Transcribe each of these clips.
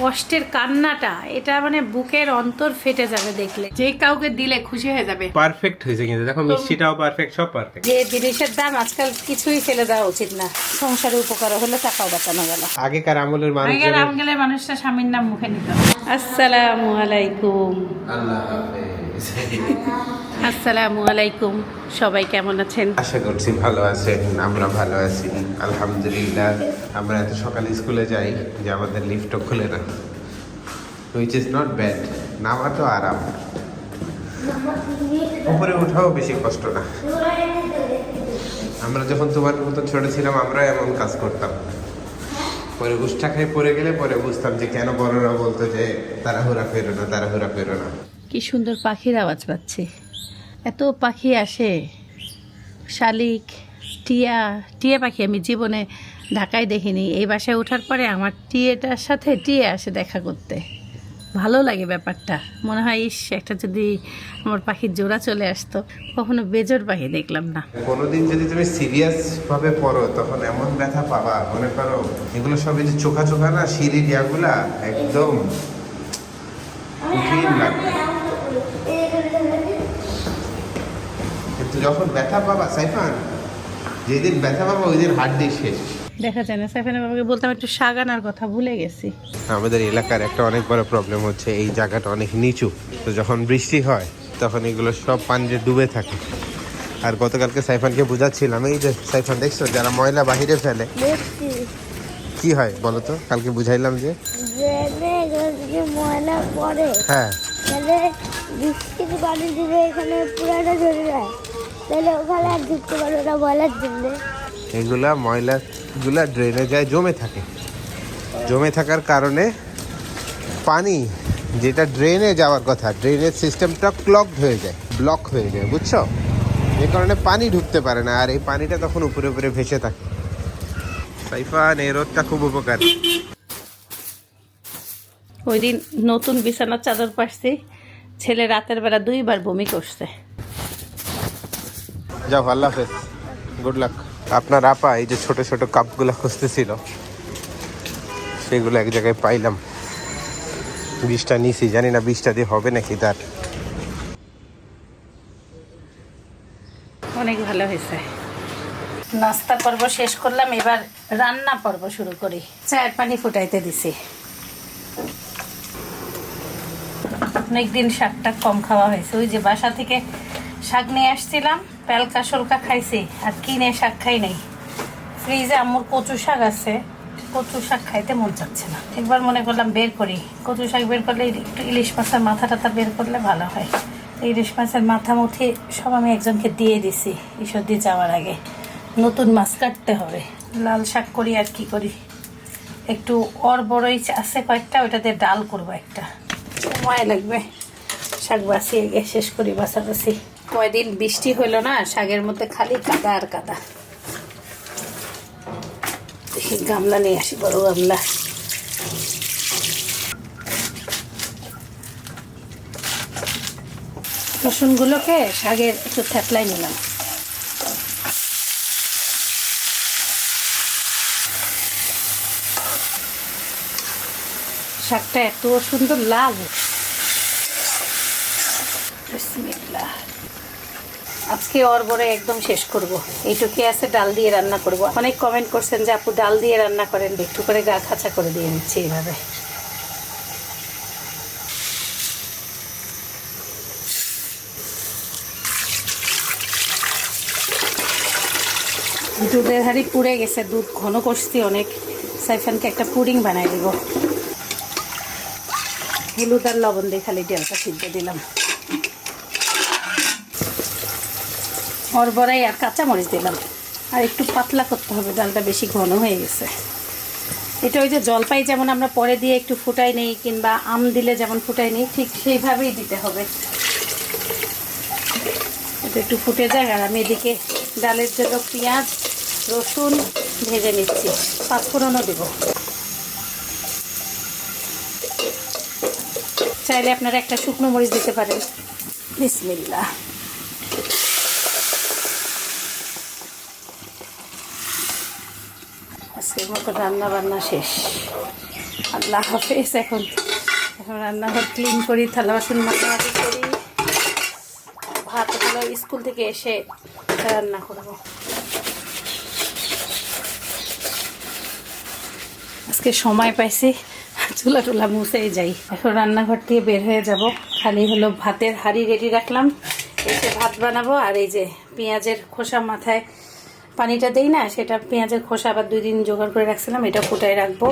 কষ্টের কান্নাটা এটা মানে বুকের অন্তর ফেটে যাবে দেখলে। যে কাউকে দিলে খুশি হয়ে যাবে। পারফেক্ট হয়েছে কিন্তু দেখো মিষ্টিটাও পারফেক্ট সব পারফেক্ট। যে জিনিসের দাম আজকাল কিছুই ফেলে দেওয়া উচিত না। সংসারে উপকার হলে টাকাও বাঁচানো গেল। আগেকার আমলের মানুষ আগেকার আমলের মানুষটা স্বামীর নাম মুখে নিত। আসসালামু আলাইকুম। আল্লাহ হাফেজ। আসসালামু আলাইকুম। সবাই কেমন আছেন? আশা করছি ভালো আছেন, আমরা ভালো আছি। আলহামদুলিল্লাহ, আমরা এত সকালে স্কুলে যাই যে আমাদের লিফটও খুলে না। হুইচ ইজ নট ব্যাড নামা তো আরাম। উপরে ওঠাও বেশি কষ্ট না। আমরা যখন তোমার মতো ছোট ছিলাম আমরা এমন কাজ করতাম। পরে উষ্ঠা খাই, পড়ে গেলে পরে বুঝতাম যে কেন বড়রা বলতো যে তারা হুরা ফেরো না তারা হুরা ফেরো না। কি সুন্দর পাখির আওয়াজ পাচ্ছি। এত পাখি আসে। শালিক টিয়া টিয়া পাখি আমি জীবনে ঢাকায় দেখিনি। এই বাসায় ওঠার পরে আমার টিয়েটার সাথে টিয়ে আসে দেখা করতে। ভালো লাগে ব্যাপারটা। মনে হয় ইস একটা যদি আমার পাখির জোড়া চলে আসতো কখনো বেজোর পাখি দেখলাম না। কোনোদিন যদি তুমি সিরিয়াস ভাবে পড়ো তখন এমন ব্যথা পাবা মনে করো এগুলো সব এই যে চোখা চোখা না সিঁড়ির ইয়াগুলা একদম কঠিন লাগবে। যখন ব্যথা পাবা সাইফান যেদিন ব্যথা পাবা ওই দিন হাড্ডি শেষ দেখা যায় না সাইফানের বাবাকে বলতাম একটু আনার কথা ভুলে গেছি। আমাদের এলাকার একটা অনেক বড় প্রবলেম হচ্ছে এই জায়গাটা অনেক নিচু। তো যখন বৃষ্টি হয় তখন এগুলো সব পানিতে ডুবে থাকে। আর গতকালকে সাইফানকে বুঝাচ্ছিলাম এই যে সাইফান দেখছ যারা ময়লা বাহিরে ফেলে। কি হয় বলো তো? কালকে বুঝাইলাম যে। ময়লা পড়ে। হ্যাঁ। বৃষ্টির পানি দিলে এখানে পুরাটা যায়। তাহলে ওখানে আর ঢুকতে পারবে না ময়লার জন্য। এগুলা ময়লাগুলা ড্রেনে যায় জমে থাকে। জমে থাকার কারণে পানি যেটা ড্রেনে যাওয়ার কথা ড্রেনের সিস্টেমটা ক্লকড হয়ে যায় ব্লক হয়ে যায় বুঝছ? যে কারণে পানি ঢুকতে পারে না আর এই পানিটা তখন উপরে উপরে ভেসে থাকে। সাইফান এই রোদটা খুব উপকার। ওই দিন নতুন বিছানার চাদর পাশছি ছেলে রাতের বেলা দুইবার বমি করছে। যাও আল্লাহ হাফেজ। গুড লাক আপনার আপা এই যে ছোট ছোট কাপগুলো খুঁজতেছিল সেগুলো এক জায়গায় পাইলাম। বিষটা নিছি জানি না বিষটা দিয়ে হবে নাকি তার। অনেক ভালো হয়েছে। নাস্তা পর্ব শেষ করলাম এবার রান্না পর্ব শুরু করি। চায়ের পানি ফুটাইতে দিছি। অনেকদিন শাকটা কম খাওয়া হয়েছে। ওই যে বাসা থেকে শাক নিয়ে আসছিলাম পেলকা সলকা খাইছি, আর কিনে শাক খাই নাই। ফ্রিজে আম্মুর কচু শাক আছে, কচু শাক খাইতে মন চাচ্ছে না। একবার মনে করলাম বের করি। কচু শাক বের করলে একটু ইলিশ মাছের মাথা টাথা বের করলে ভালো হয়। ইলিশ মাছের মাথা মুথি সব আমি একজনকে দিয়ে দিছি ঈশ্বরদি যাওয়ার আগে। নতুন মাছ কাটতে হবে। লাল শাক করি আর কি করি? একটু অর বড়ই আছে কয়েকটা, ওইটাতে ডাল করব একটা। সময় লাগবে। শাক বাছিয়ে গিয়ে শেষ করি, বাছাবাছি। কয়দিন বৃষ্টি হইল না, শাকের মধ্যে খালি কাদা আর কাদা। দেখি গামলা নিয়ে আসি, বড় গামলা। রসুনগুলোকে শাকের একটু থ্যাপলাই নিলাম। শাকটা এত সুন্দর লাল বিসমিল্লাহ। আজকে ওর বড় একদম শেষ করব। এইটুকি আছে, ডাল দিয়ে রান্না করব। অনেক কমেন্ট করছেন যে আপু ডাল দিয়ে রান্না করেন, একটু করে গা খাঁচা করে দিয়ে নিচ্ছি এইভাবে। দুধের হাড়ি পুড়ে গেছে, দুধ ঘন করছি অনেক। সাইফানকে একটা পুডিং বানাই দিব। হলুদ আর লবণ দিয়ে খালি ডালটা সিদ্ধ দিলাম। হরবরাই আর কাঁচামরিচ দিলাম। আর একটু পাতলা করতে হবে, ডালটা বেশি ঘন হয়ে গেছে। এটা ওই যে জলপাই যেমন আমরা পরে দিয়ে একটু ফুটাই নেই কিংবা আম দিলে যেমন ফুটাই নেই, ঠিক সেইভাবেই দিতে হবে। এটা একটু ফুটে যাক আর আমি এদিকে ডালের জন্য পেঁয়াজ, রসুন ভেজে নিচ্ছি। পাঁচফোড়নও দেবো। চাইলে আপনারা একটা শুকনো মরিচ দিতে পারেন। বিসমিল্লা মতো রান্না বান্না শেষ। আল্লাহ হাফেজ, এখন এখন রান্নাঘর ক্লিন করি, থালা বাসন মাখামাখি করি। ভাতগুলো স্কুল থেকে এসে রান্না করব। আজকে সময় পাইছি, চুলা টুলা মুছেই যাই। এখন রান্নাঘর থেকে বের হয়ে যাব। খালি হলো ভাতের হাঁড়ি রেডি রাখলাম। এসে ভাত বানাবো আর এই যে পেঁয়াজের খোসা মাথায় পানিটা দেই না সেটা পেঁয়াজের খোসা আবার দুই দিন জোগাড় করে রাখছিলাম এটা ফুটাই রাখব।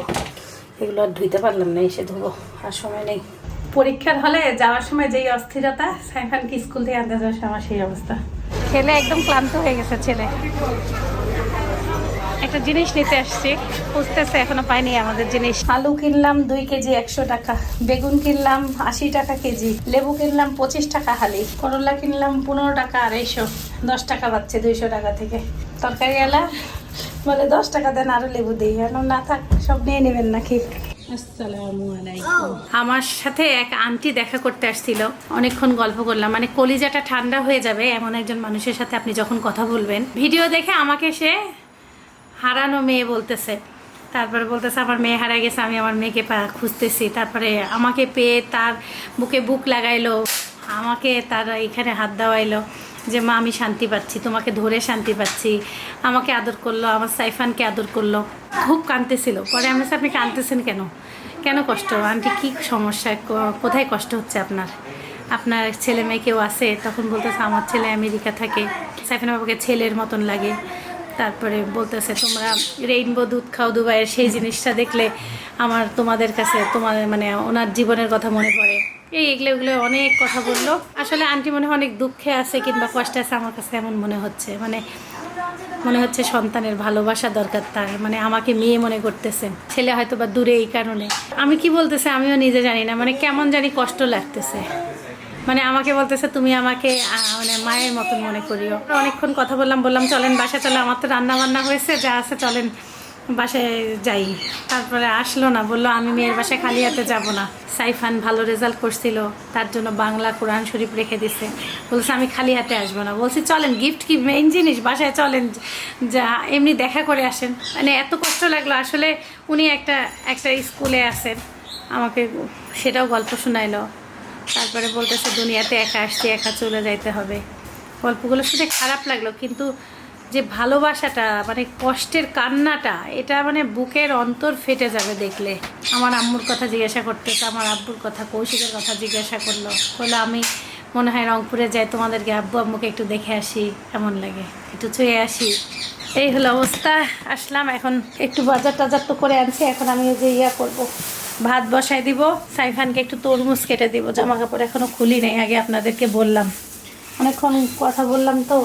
এগুলো আর ধুইতে পারলাম না এসে ধুবো আর সময় নেই। পরীক্ষার হলে যাওয়ার সময় যেই অস্থিরতা সাইফানকে স্কুল থেকে আনতে যাওয়ার সময় সেই অবস্থা। ছেলে একদম ক্লান্ত হয়ে গেছে ছেলে। একটা জিনিস নিতে আসছি বুঝতেছে এখনও পাইনি আমাদের জিনিস। আলু কিনলাম দুই কেজি একশো টাকা বেগুন কিনলাম আশি টাকা কেজি লেবু কিনলাম পঁচিশ টাকা হালি করলা কিনলাম পনেরো টাকা আড়াইশো দশ টাকা পাচ্ছে দুইশো টাকা থেকে। তরকারিওয়ালা বলে, দশ টাকা দেন আরও লেবু দিই। না থাক, সব নিয়ে নেবেন নাকি? আমার সাথে এক আন্টি দেখা করতে আসছিল। অনেকক্ষণ গল্প করলাম। মানে কলিজাটা ঠান্ডা হয়ে যাবে এমন একজন মানুষের সাথে আপনি যখন কথা বলবেন। ভিডিও দেখে আমাকে সে হারানো মেয়ে বলতেছে। তারপরে বলতেছে, আমার মেয়ে হারা গেছে, আমি আমার মেয়েকে খুঁজতেছি। তারপরে আমাকে পেয়ে তার বুকে বুক লাগাইলো, আমাকে তার এখানে হাত দেওয়াইলো। যে, মা, আমি শান্তি পাচ্ছি, তোমাকে ধরে শান্তি পাচ্ছি। আমাকে আদর করল, আমার সাইফানকে আদর করল। খুব কাঁদতেছিল। পরে আমি আপনি কাঁদতেছেন কেন? কেন কষ্ট? আন্টি, কি সমস্যা? কোথায় কষ্ট হচ্ছে আপনার? আপনার ছেলে মেয়ে কেউ আছে? তখন বলতেছে, আমার ছেলে আমেরিকা থাকে। সাইফান বাবাকে ছেলের মতন লাগে। তারপরে বলতেছে, তোমরা রেইনবো দুধ খাও দুবাইয়ের সেই জিনিসটা দেখলে আমার তোমাদের কাছে, তোমাদের মানে ওনার জীবনের কথা মনে পড়ে। এই এগুলো এগুলো অনেক কথা বলল। আসলে আন্টি মনে হয় অনেক দুঃখে আছে কিংবা কষ্টে আছে, আমার কাছে এমন মনে হচ্ছে। মানে মনে হচ্ছে সন্তানের ভালোবাসা দরকার তার। মানে আমাকে মেয়ে মনে করতেছে। ছেলে হয়তো বা দূরে এই কারণে। আমি কি বলতেছে আমিও নিজে জানি না। মানে কেমন জানি কষ্ট লাগতেছে। মানে আমাকে বলতেছে, তুমি আমাকে মানে মায়ের মতন মনে করিও। অনেকক্ষণ কথা বললাম বললাম, চলেন বাসা চলে, আমার তো রান্না বান্না হয়েছে, যা আছে চলেন। বাসায় যাই। তারপরে আসলো না, বলল, আমি মেয়ের বাসায় খালি হাতে যাব না। সাইফান ভালো রেজাল্ট করছিল, তার জন্য বাংলা কোরআন শরীফ রেখে দিছে। বলছে, আমি খালি হাতে আসব না। বলছি, চলেন গিফট কি মেইন জিনিস? বাসায় চলেন, যা, এমনি দেখা করে আসেন। মানে এত কষ্ট লাগল, আসলে উনি একটা একটা স্কুলে আছেন, আমাকে সেটাও গল্প শোনাইলো। তারপরে বলতেছে, দুনিয়াতে একা আসছি, একা চলে যাইতে হবে। গল্পগুলো শুনে খারাপ লাগল, কিন্তু যে ভালোবাসাটা মানে কষ্টের কান্নাটা, এটা মানে বুকের অন্তর ফেটে যাবে দেখলে। আমার আম্মুর কথা জিজ্ঞাসা করতেছে, আমার আব্বুর কথা, কৌশিকের কথা জিজ্ঞাসা করল। বলে আমি মনে হয় রংপুরে যাই, তোমাদেরকে আব্বু আম্মুকে একটু দেখে আসি, কেমন লাগে? একটু ছুঁয়ে আসি। এই হলো অবস্থা, আসলাম। এখন একটু বাজার টাজার তো করে আনছি, এখন আমি যে ইয়া করব। ভাত বসাই দিব, সাইফানকে একটু তরমুজ কেটে দিব। জামা কাপড় এখনও খুলি নেই, আগে আপনাদেরকে বললাম। অনেকক্ষণ কথা বললাম তো।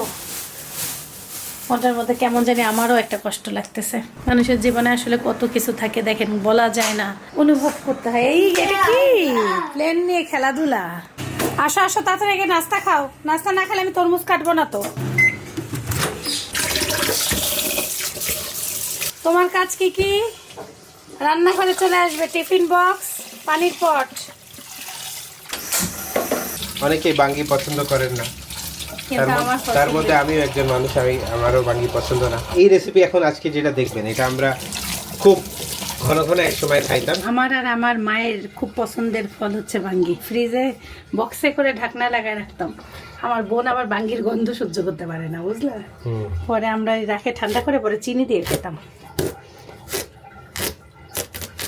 ওটার মধ্যে কেমন জানি আমারও একটা কষ্ট লাগতেছে। মানুষের জীবনে আসলে কত কিছু থাকে দেখেন, বলা যায় না। অনুভব করতে হয়। এই, এটা কি? প্লেন নিয়ে খেলাধুলা। আসো আসো, তাড়াতাড়ি আগে নাস্তা খাও। নাস্তা না খেলে আমি তরমুজ কাটবো না তো। তোমার কাজ কি কি? রান্নাঘরে চলে আসবে, টিফিন বক্স, পানির পট। অনেকেই বাঙ্গি পছন্দ করেন না। তার মধ্যে- আমিও একজন মানুষ আমি আমারও বাঙ্গি পছন্দ না। এই রেসিপি এখন আজকে যেটা দেখবেন এটা আমরা খুব ঘন ঘন এক সময় খাইতাম। আমার আর আমার মায়ের খুব পছন্দের ফল হচ্ছে বাঙ্গি। ফ্রিজে বক্সে করে ঢাকনা লাগায় রাখতাম। আমার বোন আবার বাঙ্গির গন্ধ সহ্য করতে পারে না বুঝলা? পরে আমরা রাখে ঠান্ডা করে পরে চিনি দিয়ে খেতাম।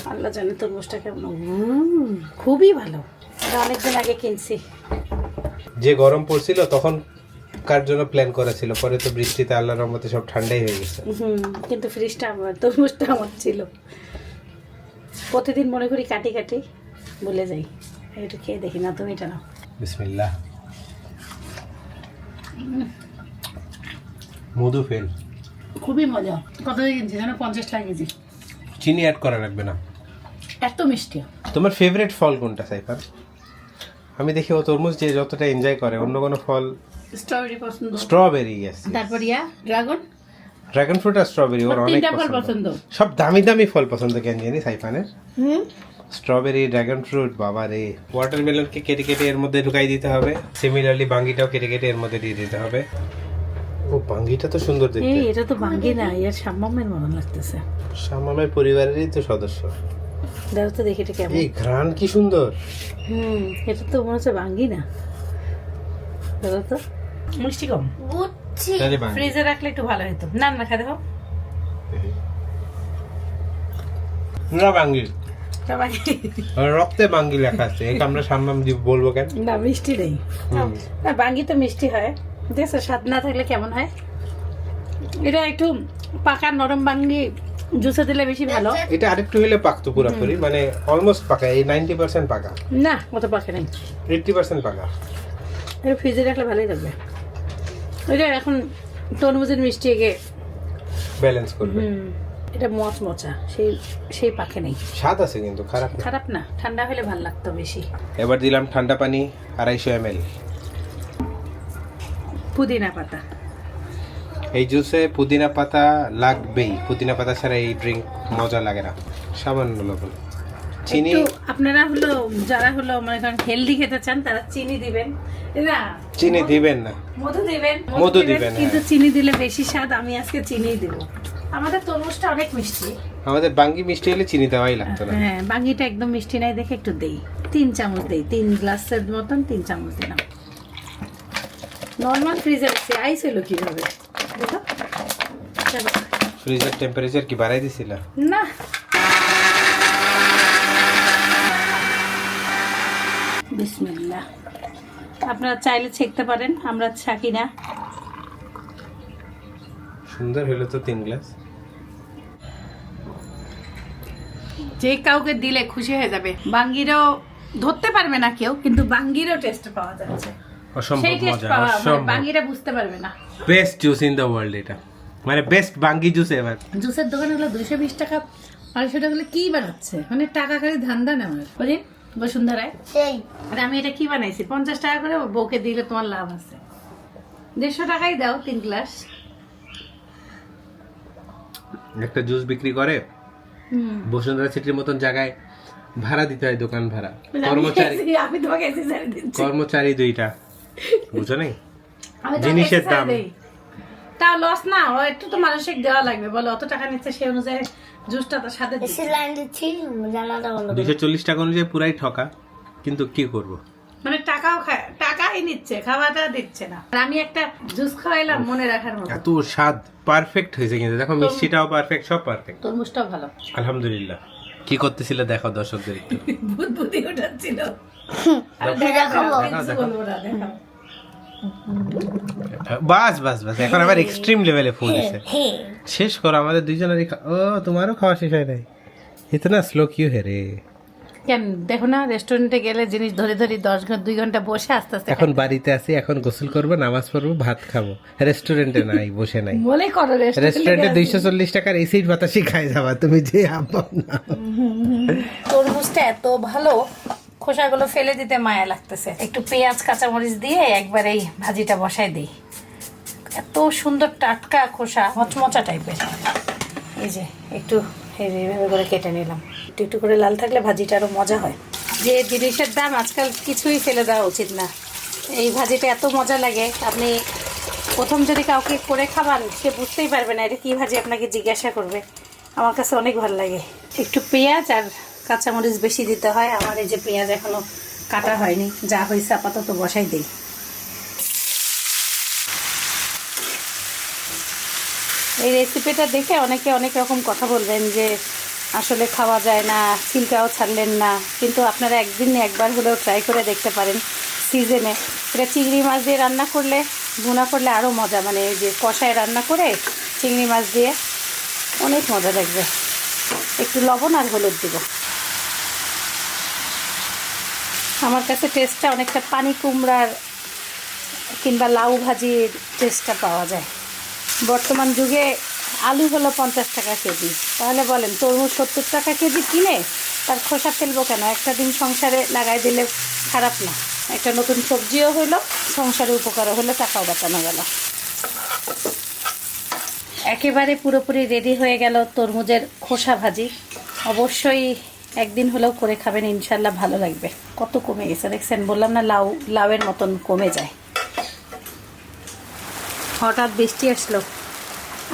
আল্লাহ জানে তরমুজটা কেমন। খুবই ভালো। অনেকদিন আগে কিনছি। যে গরম পড়ছিল তখন কার জন্য প্ল্যান করা ছিল? পরে তো বৃষ্টিতে আল্লাহর রহমতে সব ঠান্ডাই হয়ে গেছে। হুম কিন্তু ফ্রিজটা আমার তরমুজটা আমার ছিল। প্রতিদিন মনে করি কাটি কাটি ভুলে যাই। একটু খেয়ে দেখি না তুমি এটা নাও। বিসমিল্লাহ। মধু ফেল। খুবই মজা। কত কিনছি জানো? পঞ্চাশ টাকা কেজি। চিনি অ্যাড করা লাগবে না। এত মিষ্টি। তোমার ফেভারিট ফল কোনটা সাইফার আমি দেখি ও তরমুজ যে যতটা এনজয় করে অন্য কোনো ফল স্ট্রবেরি পছন্দ। স্ট্রবেরি গেছে তারপর ইয়া ড্রাগন ড্রাগন ফ্রুট আর স্ট্রবেরি ওর অনেক ফল পছন্দ। সব দামি দামি ফল পছন্দ কেন জানি সাইফানের। হুম? স্ট্রবেরি ড্রাগন ফ্রুট বাবা রে। ওয়াটারমেলনকে কেটে কেটে এর মধ্যে ঢুকাই দিতে হবে। সিমিলারলি বাঙ্গিটাও কেটে কেটে এর মধ্যে দিয়ে দিতে হবে। ও বাঙ্গিটা তো সুন্দর দেখতে। এই এটা তো ভাঙ্গি না ইয়ার সাম্মামের মতন লাগতেছে। শামামের পরিবারেরই তো সদস্য। দেখো তো দেখি এটা কেমন। এই ঘ্রাণ কি সুন্দর। হুম এটা তো মনে হচ্ছে ভাঙ্গি না। দেখো তো? মিষ্টি কম? বুঝছি। ফ্রিজে রাখলে একটু ভালো হতো না না খা দেখো না ভাঙ্গি। রক্তে বাঙ্গি লেখা আছে। এটা আমরা সামনাম দিব বলব কেন? না মিষ্টি নেই। না বাঙ্গি তো মিষ্টি হয়। দেখছ স্বাদ না থাকলে কেমন হয়? এটা একটু পাকা নরম বাঙ্গি জুসে দিলে বেশি ভালো। এটা আরেকটু হলে পাকতো পুরোপুরি। মানে অলমোস্ট পাকা এই নাইনটি পার্সেন্ট পাকা। না অত পাকে নেই। এইটটি পার্সেন্ট পাকা। এটা ফ্রিজে রাখলে ভালোই লাগবে। এটা এখন তরমুজের মিষ্টি এগে ব্যালেন্স করবে। এটা মচ মচা সেই সেই পাখে নেই। স্বাদ আছে কিন্তু খারাপ না। খারাপ না ঠান্ডা হলে ভালো লাগতো বেশি। এবার দিলাম ঠান্ডা পানি আড়াইশো এম এল পুদিনা পাতা। এই জুসে পুদিনা পাতা লাগবেই। পুদিনা পাতা ছাড়া এই ড্রিঙ্ক মজা লাগে না। সামান্য লবণ। চিনি আপনারা হলো যারা হলো মনে করেন হেলদি খেতে চান তারা চিনি দিবেন। না চিনি দিবেন না। মধু দিবেন। মধু দিবেন, কিন্তু হ্যাঁ। চিনি দিলে বেশি স্বাদ আমি আজকে চিনি দেব। আমাদের তরমুজটা অনেক মিষ্টি। আমাদের বাঙ্গি মিষ্টি হলে চিনি দেওয়াই লাগতো না। হ্যাঁ বাঙ্গিটা একদম মিষ্টি নাই দেখে একটু দেই। তিন চামচ দেই তিন গ্লাসের মতন তিন চামচ দিলাম। নর্মাল ফ্রিজে রাখছি আইস হলো কীভাবে? দেখো। ফ্রিজের টেম্পারেচার কি বাড়াই দিছিল? না বিসমিল্লাহ। আপনারা চাইলে ছেঁকতে পারেন আমরা ছাকি না। সুন্দর হলো তো তিন গ্লাস। যে কাউকে দিলে খুশি হয়ে যাবে। বাঙ্গিরও ধরতে পারবে না কেউ কিন্তু বাঙ্গিরও টেস্ট পাওয়া যাচ্ছে। অসম্ভব মজা পাওয়া মানে অসম্ভব। বাঙ্গিরা বুঝতে পারবে না। Best juice in the world এটা। মানে বেস্ট বাঙ্গি জুস এবার জুসের বিশ টাকা আড়াইশো টাকা হলে কি বানাচ্ছে? মানে টাকা খালি ধান্দা নেওয়ার বুঝলি বসুন্ধরায় সেই আর আমি এটা কি বানাইছি? পঞ্চাশ টাকা করে বউকে দিলে তোমার লাভ আছে। দেড়শো টাকাই দাও তিন গ্লাস। একটা জুস বিক্রি করে? হুম। বসুন্ধরা সিটির মতন জায়গায় ভাড়া দিতে হয় দোকান ভাড়া। কর্মচারী আমি তোমাকে এসে ছেড়ে দিচ্ছি। কর্মচারী দুইটা। বুঝো নাই জিনিসের দাম। তাও লস না একটু তো মানসিক দেওয়া লাগবে। বলো অত টাকা নিচ্ছে সেই অনুযায়ী জুসটা তার সাথে দিচ্ছি। লাইন দিচ্ছি জানাটা বন্ধ করো। চল্লিশ টাকা অনুযায়ী পুরাই ঠকা কিন্তু কি করব? মানে টাকাও টাকাই নিচ্ছে খাওয়াটা দিচ্ছে না। আর আমি একটা জুস খাওয়াইলাম মনে রাখার মতো। এত স্বাদ পারফেক্ট হয়েছে কিন্তু দেখো মিষ্টিটাও পারফেক্ট সব পারফেক্ট তরমুজটাও ভালো। আলহামদুলিল্লাহ। কি করতেছিলে দেখো দর্শকদের একটু। না, দেখাও। বাস বাস বাস এখন আবার এক্সট্রিম লেভেলে ফুল দিছে শেষ করো আমাদের দুইজনেরই ও তোমারও খাওয়া শেষ হয় নাই। ইতনা স্লো কিউ হে রে। কেন? দেখো না রেস্টুরেন্টে গেলে জিনিস ধরে ধরে দশ ঘণ্টা দুই ঘণ্টা বসে আস্তে আস্তে এখন বাড়িতে আছি এখন গোসল করব নামাজ পড়ব ভাত খাব। রেস্টুরেন্টে নাই বসে নাই। মনে করো রেস্টুরেন্টে দুইশো চল্লিশ টাকার এসিড বাতাসই খাই যাবা তুমি যে আব্বাও না। তরমুজটা এত ভালো। খোসাগুলো ফেলে দিতে মায়া লাগতেছে। একটু পেঁয়াজ, কাঁচামরিচ দিয়ে একবার এই ভাজিটা বসাই দিই। এত সুন্দর টাটকা খোসা, মচমচা টাইপের। এই যে, একটু এইভাবে করে কেটে নিলাম। একটু একটু করে লাল থাকলে ভাজিটা আরও মজা হয়। যে জিনিসের দাম আজকাল কিছুই ফেলে দেওয়া উচিত না। এই ভাজিটা এত মজা লাগে, আপনি প্রথম যদি কাউকে করে খাবান সে বুঝতেই পারবে না এটা কী ভাজি আপনাকে জিজ্ঞাসা করবে। আমার কাছে অনেক ভালো লাগে। একটু পেঁয়াজ আর কাঁচামরিচ বেশি দিতে হয়। আমার এই যে পেঁয়াজ এখনও কাটা হয়নি, যা হয়েছে আপাতত বসাই দিই। এই রেসিপিটা দেখে অনেকে অনেক রকম কথা বলবেন যে, আসলে খাওয়া যায় না, ছিলকাও ছাড়লেন না। কিন্তু আপনারা একদিন একবার হলেও ট্রাই করে দেখতে পারেন সিজনে এটা চিংড়ি মাছ দিয়ে রান্না করলে, ভুনা করলে আরও মজা। মানে এই যে কষায় রান্না করে চিংড়ি মাছ দিয়ে অনেক মজা লাগবে। একটু লবণ আর হলুদ দিব। আমার কাছে টেস্টটা অনেকটা পানি কুমড়ার কিংবা লাউ ভাজির টেস্টটা পাওয়া যায়। বর্তমান যুগে আলু হলো পঞ্চাশ টাকা কেজি। তাহলে বলেন, তরমুজ সত্তর টাকা কেজি কিনে তার খোসা ফেলব কেন? একটা দিন সংসারে লাগাই দিলে খারাপ না। একটা নতুন সবজিও হলো, সংসারে উপকারও হলো, টাকাও বাঁচানো গেল। একেবারে পুরোপুরি রেডি হয়ে গেল তরমুজের খোসা ভাজি। অবশ্যই একদিন হলেও করে খাবেন ইনশাল্লাহ ভালো লাগবে। কত কমে গেছে দেখছেন বললাম না লাউ লাউয়ের মতন কমে যায়। হঠাৎ বৃষ্টি আসলো।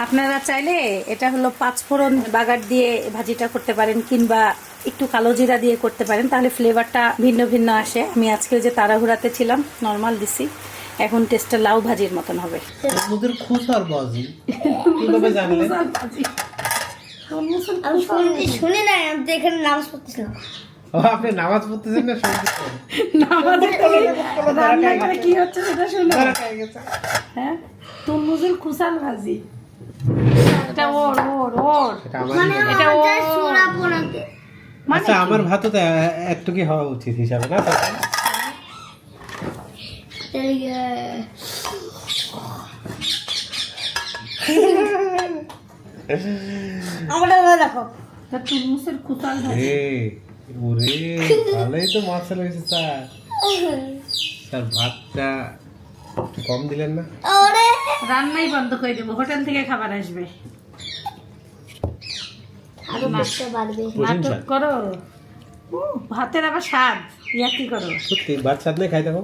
আপনারা চাইলে এটা হলো পাঁচফোড়ন বাগার দিয়ে ভাজিটা করতে পারেন কিংবা একটু কালো জিরা দিয়ে করতে পারেন তাহলে ফ্লেভারটা ভিন্ন ভিন্ন আসে। আমি আজকে ওই যে তাড়াহুড়াতে ছিলাম নর্মাল দিছি। এখন টেস্টটা লাউ ভাজির মতন হবে। আমি শুনি শুনি না আমি তো এখানে নামাজ পড়তেছিলাম। ও আপনি নামাজ পড়তেছেন না শুনতেছেন আমাদের রান্না করে কি হচ্ছে সেটা শুনো। হ্যাঁ? তরমুজের খুসাল ভাজি। এটা ওর ওর ওর। এটা আমার মানে এটা আমার ও- যা সোনা পোনাতে মানে আচ্ছা আমার ভাতও তো একটু কি হওয়া উচিত হিসাবে না? আহ, আমারটা দেখো। এটা তরমুজের খুসাল ভাজি ওরে ভালোই তো মাছ হয়েছে স্যার। স্যার ভাতটা কম দিলেন না? ওরে। রান্নাই বন্ধ করে দেবো হোটেল থেকে খাবার আসবে। আরও মাছটা বাড়বে। নাটক করো। ভাতের আবার স্বাদ। ইয়া কি করো? সত্যি ভাত স্বাদ নেই খাই দেখো।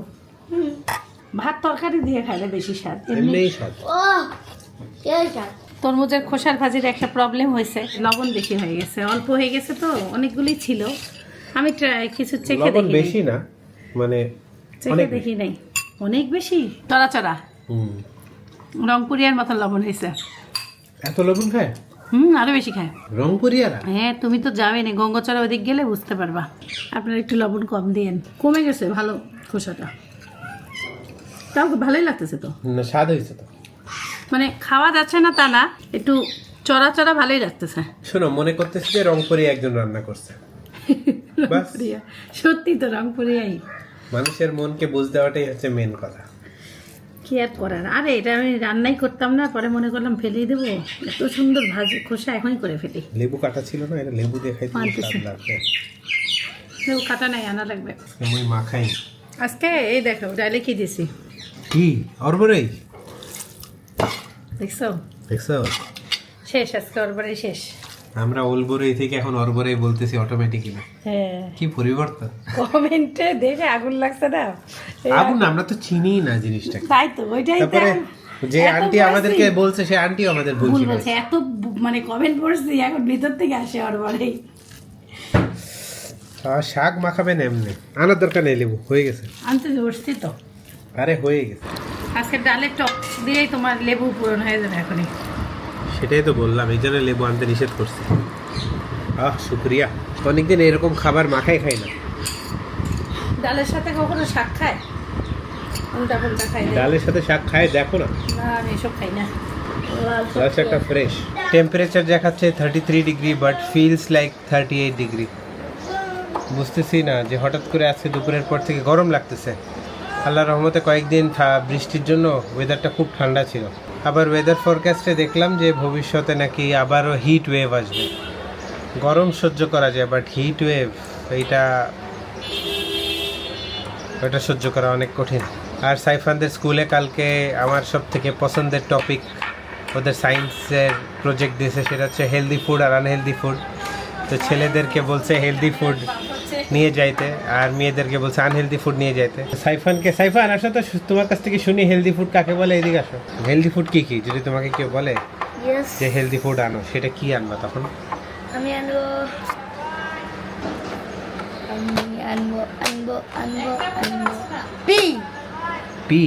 ভাত তরকারি দিয়ে খাইলে বেশি স্বাদ। এমনি স্বাদ। ও কে স্বাদ? তরমুজের খোসার ভাজির একটা প্রবলেম হয়েছে। লবণ বেশি হয়ে গেছে অল্প হয়ে গেছে তো অনেকগুলি ছিল। আমি কিছু চেখে দেখি বেশি না মানে চেখে দেখি নাই। অনেক বেশি? চড়া চড়া রংপুরিয়ার মতন লবণ হয়েছে। এত লবণ খায়? হুম আরও বেশি খায়। রংপুরিয়ারা? হ্যাঁ তুমি তো যাবে না গঙ্গাচড়া ওদিক গেলে বুঝতে পারবা। আপনারা একটু লবণ কম দিয়েন। কমে গেছে ভালো খোসাটা। তাও ভালোই লাগতেছে তো। না স্বাদ হয়েছে তো। মানে খাওয়া যাচ্ছে না তা না একটু চড়া চড়া ভালোই লাগতেছে। শোনো মনে করতেছি যে রংপুরি একজন রান্না করছে। সত্যি তো রংপুরিয়াই। মানুষের মনকে বুঝ দেওয়াটাই হচ্ছে মেন কথা। কি আর করার? আরে এটা আমি রান্নাই করতাম না পরে মনে করলাম ফেলেই দেবো। এত সুন্দর ভাজি খোসা এখনই করে ফেলি। লেবু কাটা ছিল না এটা লেবু লাগবে। কেউ কাটা নাই আনা লাগবে। আমি মাখাই আজকে এই দেখো ডাইলে কি দিছি? কি? অরবরেই? দেখছ? দেখছ? শেষ আজকে অরবারে শেষ। আমরা ওলবরেই থেকে এখন অরবরেই বলতেছি অটোমেটিক্যালি হ্যাঁ। কি পরিবর্তন? কমেন্টে দেখে আগুন লাগছে না? আগুন আমরা তো চিনি না জিনিসটাকে। তাই তো ওইটাই তারপরে যে আন্টি আমাদেরকে বলছে সে আন্টিও আমাদের ভুল বলছে। এত মানে কমেন্ট পড়ছি এখন ভিতর থেকে আসে অরবারেই। শাক মাখাবেন এমনি। আনার দরকার নেই লেবু হয়ে গেছে। আনতে বসছি তো। আরে হয়ে গেছে। আজকে ডালের টক দিয়েই তোমার লেবু পূরণ হয়ে যাবে এখনই। সেটাই তো বললাম এই জন্য লেবু আনতে নিষেধ করছি। আহ শুক্রিয়া। অনেকদিন এরকম খাবার মাখাই খাই না। ডালের সাথে কখনো শাক খায়? উল্টা পাল্টা খাই দেয়। ডালের সাথে শাক খায় দেখো না। না আমি এসব খাই না। লাল শাকটা ফ্রেশ টেম্পারেচার দেখাচ্ছে thirty three degree but feels like thirty eight degree বুঝতেছি না যে হঠাৎ করে আজকে দুপুরের পর থেকে গরম লাগতেছে। আল্লাহর রহমতে কয়েকদিন বৃষ্টির জন্য ওয়েদারটা খুব ঠান্ডা ছিল। আবার ওয়েদার ফরকাস্টে দেখলাম যে ভবিষ্যতে নাকি আবারও হিট ওয়েভ আসবে। গরম সহ্য করা যায় বাট হিট ওয়েভ এইটা, ওটা সহ্য করা অনেক কঠিন। আর সাইফানদের স্কুলে কালকে আমার সব থেকে পছন্দের টপিক ওদের সায়েন্সের প্রজেক্ট দিয়েছে, সেটা হচ্ছে হেলদি ফুড আর আনহেলদি ফুড তো ছেলেদেরকে বলছে হেলদি ফুড নিয়ে যাইতে। আর মেয়েদেরকে বলছে আনহেলদি ফুড নিয়ে যাইতে। সাইফানকে সাইফান আসো তো তোমার কাছ থেকে শুনি হেলদি ফুড কাকে বলে? এদিকে আসো। হেলদি ফুড কি কি? যদি তোমাকে কেউ বলে যে হেলদি ফুড আনো সেটা কি আনবা তখন? আমি আনব আমি আনব আনব আনব আনব। পি। পি?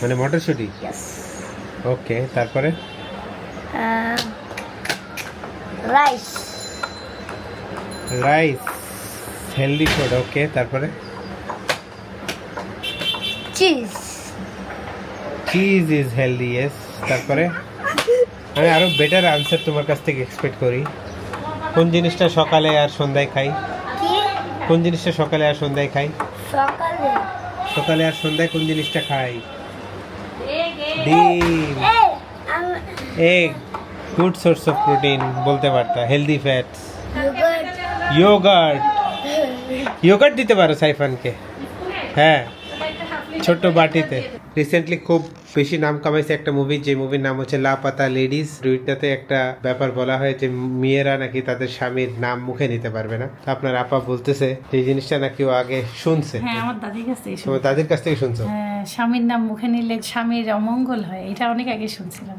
মানে মটরশুঁটি? ওকে তারপরে? Rice. Rice. Healthy food okay? তারপরে? Cheese cheese is healthy yes তারপরে? আমি আরও বেটার আনসার তোমার কাছ থেকে এক্সপেক্ট করি। কোন জিনিসটা সকালে আর সন্ধ্যায় খাই? কোন জিনিসটা সকালে আর সন্ধ্যায় খাই? সকালে। সকালে আর সন্ধ্যায় কোন জিনিসটা খাই? ডিম। Egg good source of protein বলতে পারতা। হেলদি ফ্যাটস ইয়োগার্ট ইয়োগার্ট দিতে পারো সাইফানকে। হ্যাঁ ছোট্ট বাটিতে। রিসেন্টলি খুব বেশি নাম কামাইছে একটা মুভি যে মুভির নাম হচ্ছে লাপাতা লেডিস। দুইটাতে একটা ব্যাপার বলা হয় যে মেয়েরা নাকি তাদের স্বামীর নাম মুখে নিতে পারবে না। তো আপনার আপা বলতেছে এই জিনিসটা নাকি ও আগে শুনছে। হ্যাঁ আমার দাদির কাছে এসব তোমার তাদের কাছ থেকে শুনছো? হ্যাঁ, স্বামীর নাম মুখে নিলে স্বামীর অমঙ্গল হয়। এটা অনেক আগে শুনছিলাম।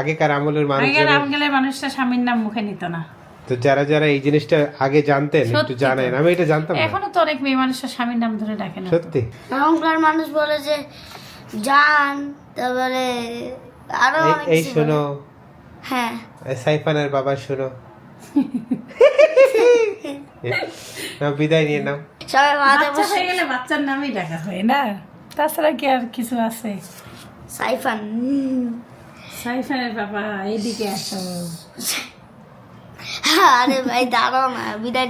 আগেকার আমলের মানুষ আগের আমগেলের মানুষটা স্বামীর নাম মুখে নিত না। তো যারা যারা এই জিনিসটা আগে জানতেন একটু জানেন। আমি এটা জানতাম না। এখনও তো অনেক মেয়ে মানুষের স্বামীর নাম ধরে ডাকে না। সত্যি। এখনকার মানুষ বলে যে জান তারপরে আরও এই- শোনো। হ্যাঁ। সাইফানের বাবা শোনো। নাও বিদায় নিয়ে নাও। সবাই বাচ্চা হয়ে গেলে বাচ্চার নামই ডাকা হয় না? তাছাড়া কি আর কিছু আছে? সাইফান। সাইফানের বাবা এদিকে আসো। আরে ভাই দাঁড়াও না বিদায়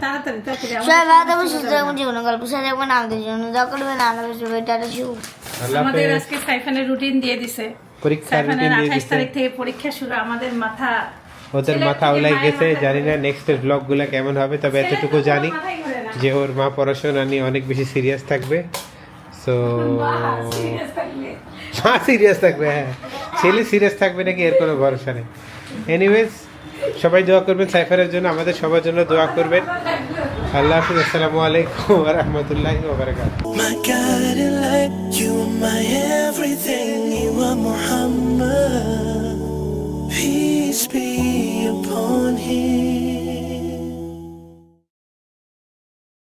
তাড়াতাড়ি আমার- সবাই মাথায় বসে সুস্থ থাকবেন জীবন গল্প সাথে থাকবেন আমাদের জন্য দয়া করবেন আল্লাহ টাটা শুভ। আল্লাহ আমাদের আজকে সাইফানের রুটিন দিয়ে দিছে। পরীক্ষার সাইফানের রুটিন দিয়ে তারিখ থেকে পরীক্ষা শুরু আমাদের মাথা ওদের মাথা ওলাই গেছে জানি না। নেক্সট ব্লগগুলা কেমন হবে তবে এতটুকু জানি। যে ওর মা পড়াশোনা নিয়ে অনেক বেশি সিরিয়াস থাকবে। সো। মা সিরিয়াস থাকবে। হ্যাঁ। ছেলে সিরিয়াস থাকবে নাকি এর কোনো ভরসা নেই। এনিওয়েজ সবাই দোয়া করবেন সাইফারের জন্য, আমাদের সবার জন্য দোয়া করবেন। আল্লাহ হাফিজ, আসসালামু আলাইকুম ওয়া রাহমাতুল্লাহি ওয়া বারাকাতুহু। Peace be upon him.